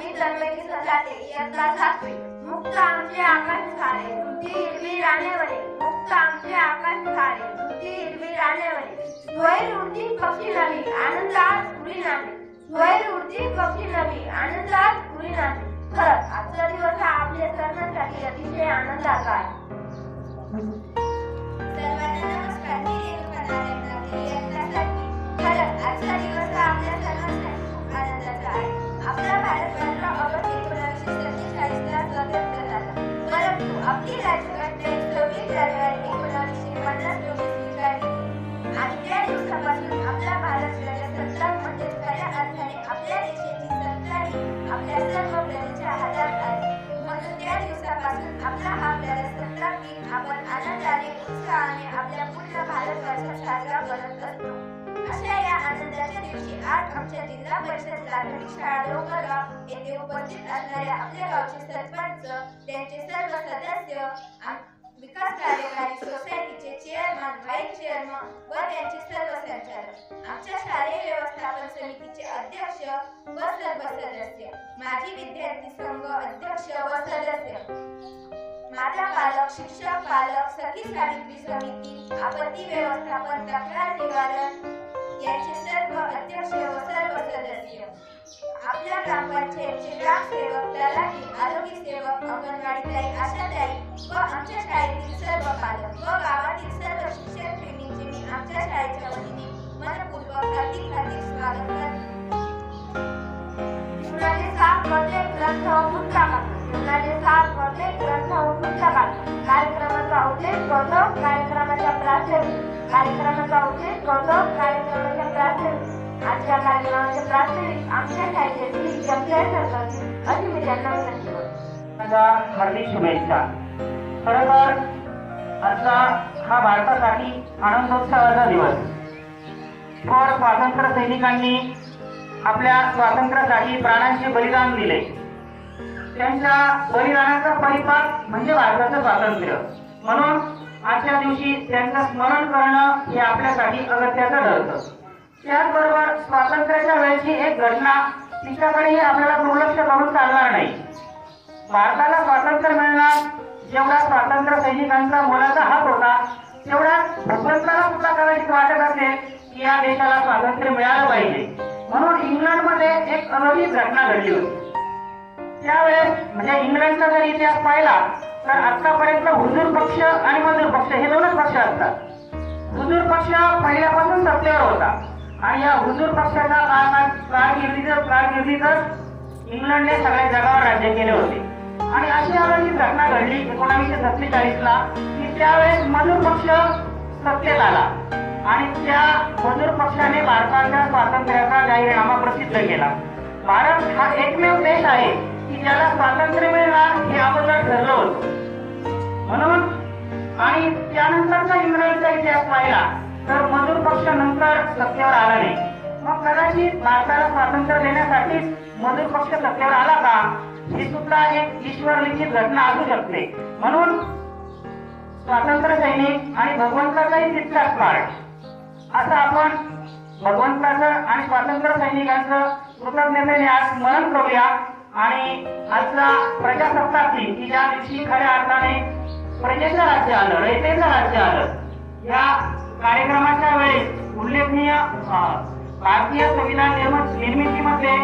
आम्ही जन्मली सजाते इयत्ता सातवी. मुक्त आमचे आकाश झाले तुमची हिरवी राणेवरे मुक्त आमचे आकाश झाले तुमची हिरवी राणेवरे स्वैर उडती पक्षी नवी आनंदात उडी नाते स्वैर उडती पक्षी नवी आनंदात उडी नाते खरंच आजचा दिवस हा आपल्या सर्वांसाठी अतिशय आनंदाचा आहे. ही आपल्या सर्व प्रजेच्या हातात आहे. म्हणून त्या दिवसापासून आपला हा प्रजासत्ताक दिन आपण आनंदाने उत्साहाने आपल्या पूर्ण भारतवर्षात साजरा करत असतो. अशा या आनंदाच्या दिवशी आज आमच्या जिल्हा परिषद प्राथमिक शाळा डोंगरगाव येथे उपस्थित असणाऱ्या आपल्या गावचे सरपंच त्यांचे सर्व सदस्य विकास कार्यकारी सोसायटीचे चेअरमन व्हाईस चेअरमन व त्यांचे सर्व संचालक. आमच्या शालेय व्यवस्थापन समितीचे अध्यक्ष व सर्व सदस्य. माजी विद्यार्थी संघ अध्यक्ष व सदस्य. माता पालक शिक्षक पालक सखी सावित्री समिती आपत्ती व्यवस्थापन तक्रार निवारण यांचे सर्व अध्यक्ष व सर्व सदस्य. आपल्या ग्रामपंचायतचे ग्रामसेवक तलाठी आरोग्य सेवक अंगणवाडी ताई आशाताई व आमच्या शाळेतील सर्व पालक व गावातील सर्व शिक्षक प्रेमींचे मी आमच्या शाळेच्या वतीने मनपूर्वक हार्दिक हार्दिक स्वागत करते. जीवनाचे सात मध्ये ग्रंथ व पुस्तकात जीवनाचे सात मध्ये ग्रंथ व पुस्तकात कार्यक्रमाचा उद्देश होतो कार्यक्रमाच्या प्रास्ताविक कार्यक्रमाचा उद्देश होतो कार्यक्रमाच्या प्राथमिक आजच्या कार्यक्रमाचे प्रास्ताविक आमच्या शाळेचे श्री जगदीश सरकारची अशी मी त्यांना विनंती करतो हार्दिक शुभेच्छा. खरं तर आजचा हा भारतासाठी आनंदोत्सवाचा दिवस. थोर स्वातंत्र्य सैनिकांनी आपल्या स्वातंत्र्यासाठी प्राणांचे बलिदान दिले. त्यांच्या बलिदानाचा परिपाक म्हणजे भारताचं स्वातंत्र्य. म्हणून आजच्या दिवशी त्यांचं स्मरण करणं हे आपल्यासाठी अगत्याचं ठरतं. त्याचबरोबर स्वातंत्र्याच्या वेळची एक घटना तिच्याकडेही आपल्याला दुर्लक्ष करून चालणार नाही. भारताला स्वातंत्र्य मिळणार जेवढा स्वातंत्र्य सैनिकांचा मोलाचा हात होता तेवढा भगवंताला सुद्धा कदाचित वाटत असेल की या देशाला स्वातंत्र्य मिळालं पाहिजे. म्हणून इंग्लंडमध्ये एक अनोखी घटना घडली होती. त्यावेळेस म्हणजे इंग्लंडचा जर इतिहास पाहिला तर आतापर्यंत हुजूर पक्ष आणि मजूर पक्ष हे दोनच पक्ष असतात. हुजूर पक्ष पहिल्यापासून सत्तेवर होता. आणि या हुजूर पक्षाच्या काळात गेली तर इंग्लंडने सगळ्या जगावर राज्य केले होते. आणि अशी अशी घटना घडली एकोणावीसशे सत्तेचाळीस ला की त्यावेळेस मजूर पक्ष सत्तेत आला. आणि त्या मजूर पक्षाने भारताच्या स्वातंत्र्याचा जाहीरनामा प्रसिद्ध केला. भारत हा एकमेव देश आहे की ज्याला स्वातंत्र्य मिळणार हे अगोदर ठरलं होतं. म्हणून आणि त्यानंतरचा इंग्रजचा इतिहास पाहिला. तर मजूर पक्ष नंतर सत्तेवर आला नाही. मग कदाचित भारताला स्वातंत्र्य देण्यासाठीच मजूर पक्ष सत्तेवर आला का? ही सुद्धा एक ईश्वर लिखित घटना असू शकते. म्हणून स्वातंत्र्य सैनिक आणि भगवंताचाही तितकाच पार्ट असं आपण भगवंताचं आणि स्वातंत्र्य सैनिकांचं कृतज्ञतेने आज स्मरण करूया. आणि आजचा प्रजासत्ताक दिन की ज्या दिवशी खऱ्या अर्थाने प्रजेचं राज्य आलं रयतेचं राज्य आलं या कार्यक्रमाच्या वेळेस उल्लेखनीय भारतीय संविधान निर्मितीमध्ये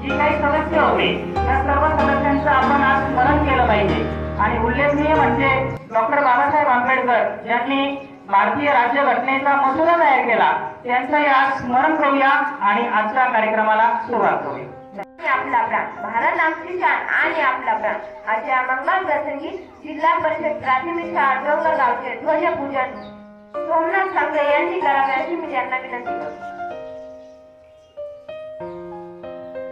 जी काही सदस्य होते त्या सर्व सदस्यांचं आपण आज स्मरण केलं पाहिजे. आणि उल्लेखनीय म्हणजे डॉक्टर बाबासाहेब आंबेडकर यांनी भारतीय राज्य घटनेचा मसुदा तयार केला त्यांचंही आज स्मरण करूया आणि आजच्या कार्यक्रमाला सुरुवात करूया. आणि आपला प्राण. भारत आमची शान आणि आपला प्राण. अशा मंगल प्रसंगी जिल्हा परिषद प्राथमिक शाळा डोंगर गावचे ध्वजपूजन सोमनाथ सांगे यांनी करावे अशी मी त्यांना विनंती करतो.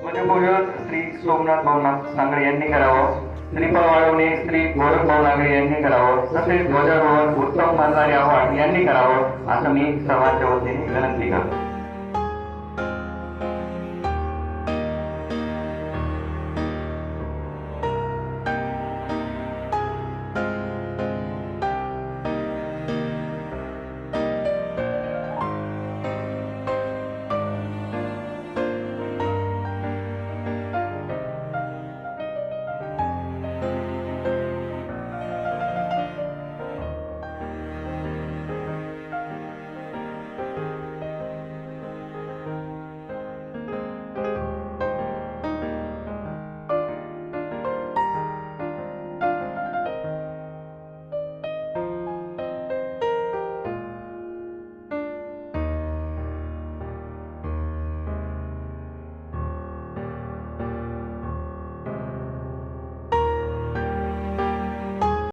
ध्वजपूजन श्री सोमनाथ भाऊनाथ सांगळे यांनी करावं. श्रीफळ वाळवणे श्री गोरख भाऊ नागरे यांनी करावं. तसेच ध्वजारोहण उत्तम मानणारे आव्हाड यांनी करावं असं मी सर्वांच्या वतीने विनंती करतो.